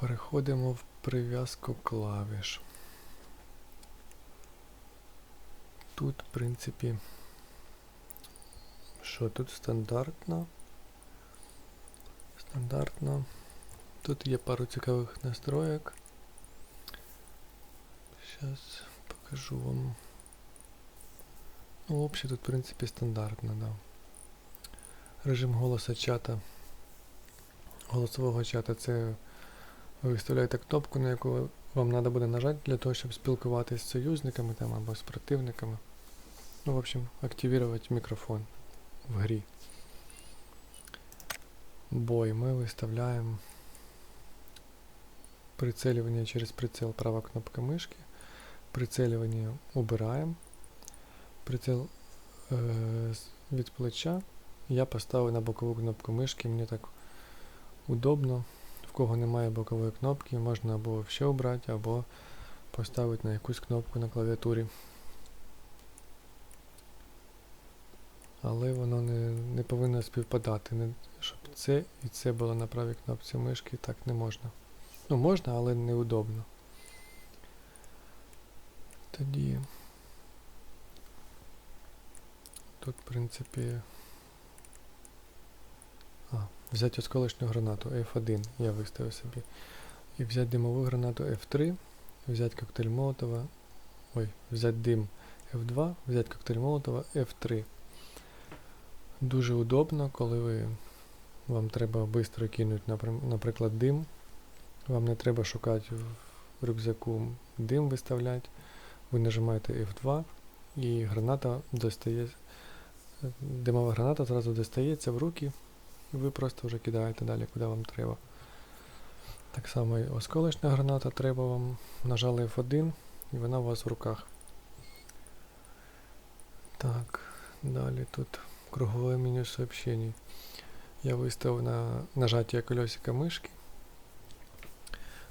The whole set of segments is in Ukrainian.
Переходимо в прив'язку клавіш. Тут, в принципі, що тут стандартно. Стандартно. Тут є пару цікавих настроєк. Зараз покажу вам. Ну, взагалі тут, в принципі, стандартно, да. Режим голоса чата. Голосового чата це ви виставляєте кнопку, на яку вам треба буде нажати для того, щоб спілкуватися з союзниками там, або з противниками. Ну, в общем, активувати мікрофон в грі. Бой ми виставляємо прицелювання через прицел права кнопка мишки. Прицелювання убираємо. Прицел е, від плеча я поставив на бокову кнопку мишки, мені так удобно. Кого немає бокової кнопки, можна або ще обрати, або поставити на якусь кнопку на клавіатурі. Але воно не, не повинно співпадати. Не, щоб це і це було на правій кнопці мишки, так не можна. Ну, можна, але неудобно. Тоді. Тут, в принципі. Взяти осколочну гранату F1 я виставив собі. І взяти димову гранату F3, взяти коктейль Молотова. Ой, взяти дим F2, взяти коктейль Молотова F3. Дуже удобно, коли ви, вам треба швидко кинути, наприклад, дим. Вам не треба шукати в рюкзаку дим виставляти. Ви нажимаєте F2 і граната достає. Димова граната зразу достається в руки, і ви просто вже кидаєте далі, куди вам треба. Так само і осколочна граната треба вам. Нажали F1 і вона у вас в руках. Так, далі тут кругове меню сообщений. Я виставив на нажаття колесика мишки.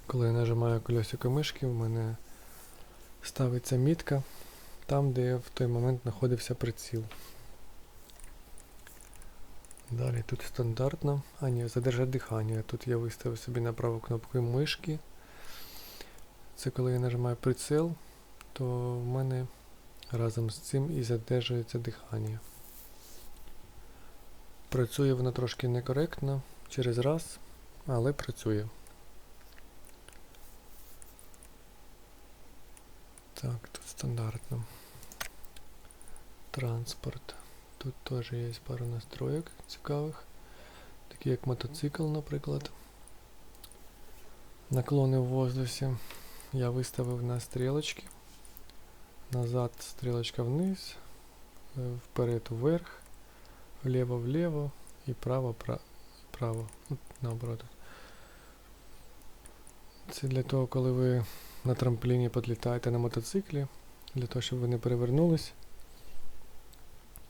Коли я нажимаю колесико мишки, в мене ставиться мітка там, де в той момент знаходився приціл. Далі тут стандартно. А ні, задержати дихання. Тут я виставив собі на праву кнопку мишки. Це коли я нажимаю приціл, то в мене разом з цим і задержується дихання. Працює воно трошки некоректно через раз, але працює. Так, тут стандартно. Транспорт. Тут теж є пару настроєк цікавих. Такі як мотоцикл, наприклад. Наклони в воздусі. Я виставив на стрілочки. Назад стрілочка вниз, е, вперед вверх, вліво вліво і право пра- право. Ну, наоборот. Це для того, коли ви на трампліні підлітаєте на мотоциклі, для того, щоб ви не перевернулись,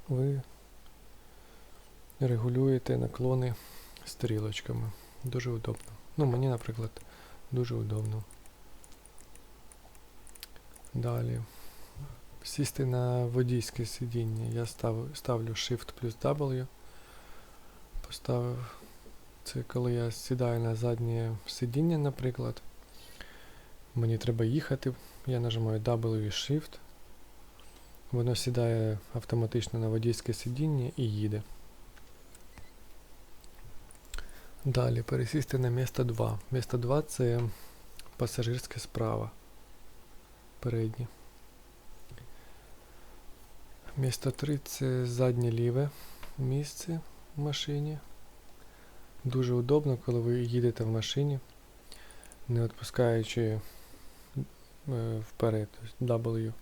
ви регулюєте наклони стрілочками. Дуже удобно. Ну, мені, наприклад, дуже удобно. Далі. Сісти на водійське сидіння. Я став, ставлю Shift плюс W. Поставив. Це коли я сідаю на заднє сидіння, наприклад. Мені треба їхати. Я нажимаю W і Shift. Воно сідає автоматично на водійське сидіння і їде. Далі пересісти на місто 2. Місто 2 це пасажирське справа. Переднє. Місто 3 це заднє ліве місце в машині. Дуже удобно, коли ви їдете в машині, не відпускаючи е, вперед W.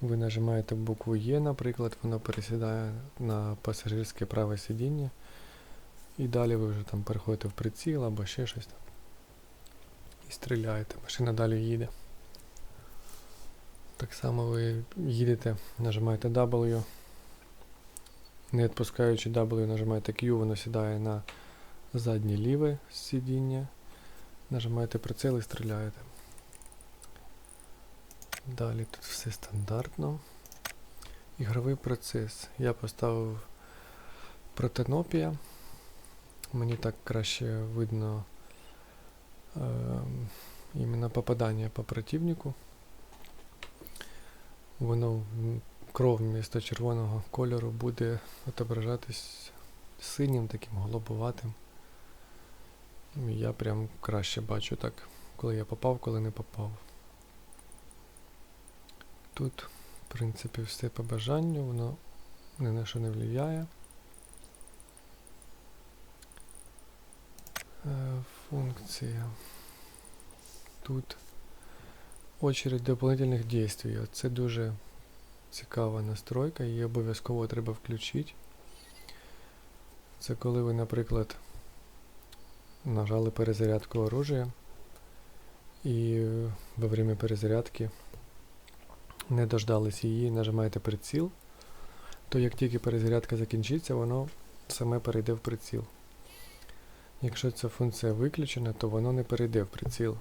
Ви нажимаєте букву Е, наприклад, воно пересідає на пасажирське праве сидіння. І далі ви вже там переходите в приціл або ще щось там. І стріляєте. Машина далі їде. Так само ви їдете, нажимаєте W. Не відпускаючи W, нажимаєте Q, воно сідає на заднє ліве сидіння. Нажимаєте приціл і стріляєте. Далі тут все стандартно. Ігровий процес. Я поставив протенопія. Мені так краще видно іменно попадання по противнику. Воно кров вмісто червоного кольору буде отображатись синім, таким голубоватим. Я прям краще бачу так, коли я попав, коли не попав. Тут, в принципі, все по бажанню, воно ні на що не впливає. Е, Функція. Тут очередь дополнительних дійствій. Це дуже цікава настройка, її обов'язково треба включити. Це коли ви, наприклад, нажали перезарядку оружия і во время перезарядки не дождались її, нажимаєте приціл, то як тільки перезарядка закінчиться, воно саме перейде в приціл. Якщо ця функція виключена, то воно не перейде в приціл.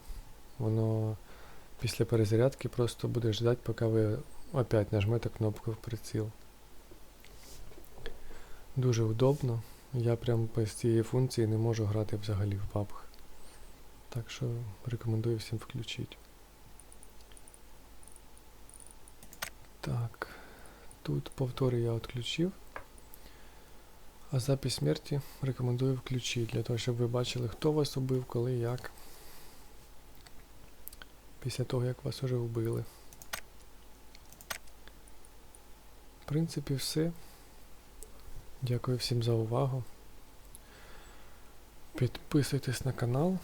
Воно після перезарядки просто буде ждати, поки ви опять нажмете кнопку в приціл. Дуже удобно. Я прям без цієї функції не можу грати взагалі в PUBG. Так що рекомендую всім включити. Так, тут повтори я відключив. А запис смерті рекомендую включити, для того, щоб ви бачили, хто вас убив, коли, як. Після того, як вас уже вбили. В принципі, все. Дякую всім за увагу. Підписуйтесь на канал.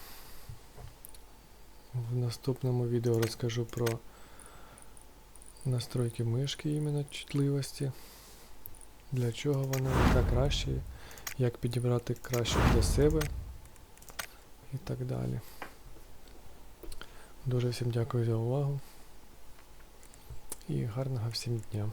В наступному відео розкажу про настройки мишки іменно чутливості. Для чого вона, яка краще, як підібрати краще для себе і так далі. Дуже всім дякую за увагу і гарного всім дня.